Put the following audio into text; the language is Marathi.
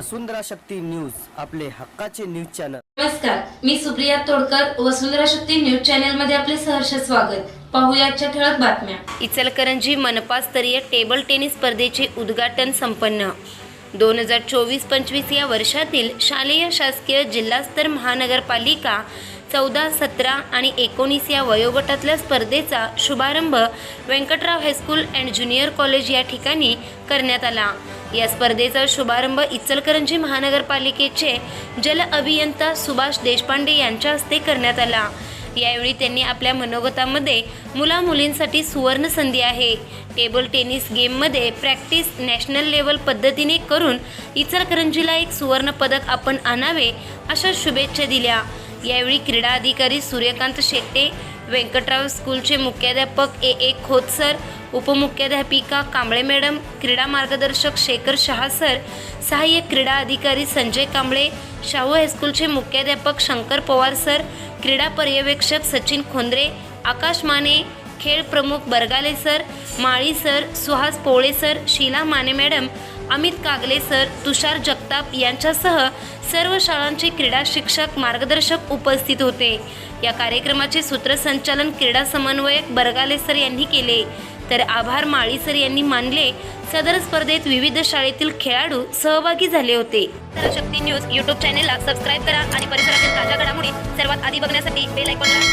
वसुंधरा शक्ती न्यूज आपले हक्काचे न्यूज चॅनल. नमस्कार मी सुप्रिया तोडकर वसुंधरा शक्ती न्यूज चॅनलमध्ये आपले सहर्ष स्वागत. पाहूया आजच्या ठळक बातम्या. इचलकरंजी मनपा स्तरीय टेबल टेनिस स्पर्धेचे उद्घाटन संपन्न. दोन हजार चोवीस पंचवीस या वर्षातील शालेय शासकीय जिल्हास्तर महानगरपालिका चौदा सतरा आणि एकोणीस या वयोगटातल्या स्पर्धेचा शुभारंभ Venkatrao high school and junior college या ठिकाणी करण्यात आला. या स्पर्धेचा शुभारंभ इचलकरंजी महानगरपालिकेचे जल अभियंता सुभाष देशपांडे यांच्या हस्ते करण्यात आला. यावेळी त्यांनी आपल्या मनोगतामध्ये मुला मुलींसाठी सुवर्ण संधी आहे. टेबल टेनिस गेममध्ये प्रॅक्टिस नॅशनल लेवल पद्धतीने करून इचलकरंजीला एक सुवर्ण पदक आपण आणावे अशा शुभेच्छा दिल्या. यावेळी क्रीडा अधिकारी सूर्यकांत शेट्टे व्यंकटराव स्कूलचे मुख्याध्यापक ए ए खोत सर उपमुख्याध्यापिका कांबळे मॅडम क्रीडा मार्गदर्शक शेखर शहा सर सहाय्यक क्रीडा अधिकारी संजय कांबळे शाहू हायस्कूलचे मुख्याध्यापक शंकर पवार सर क्रीडा पर्यवेक्षक सचिन खोंद्रे आकाश माने खेळ प्रमुख Bargale sir Mali sir Suhas Pole sir Sheela Mane madam Amit Kagale sir Tushar Jagtap यांच्यासह सर्व शाळांचे क्रीडा शिक्षक मार्गदर्शक उपस्थित होते. या कार्यक्रमाचे सूत्रसंचालन क्रीडा समन्वयक बरगाले सर यांनी केले. तर आभार माळी सर यांनी मानले. सदर स्पर्धेत विविध शाळेतील खेळाडू सहभागी झाले होते. शक्ती न्यूज यूट्यूब चॅनेलला सबस्क्राईब करा आणि परिसरातील ताज्या घडामोडी सर्वात आधी बघण्यासाठी बेल आयकॉनला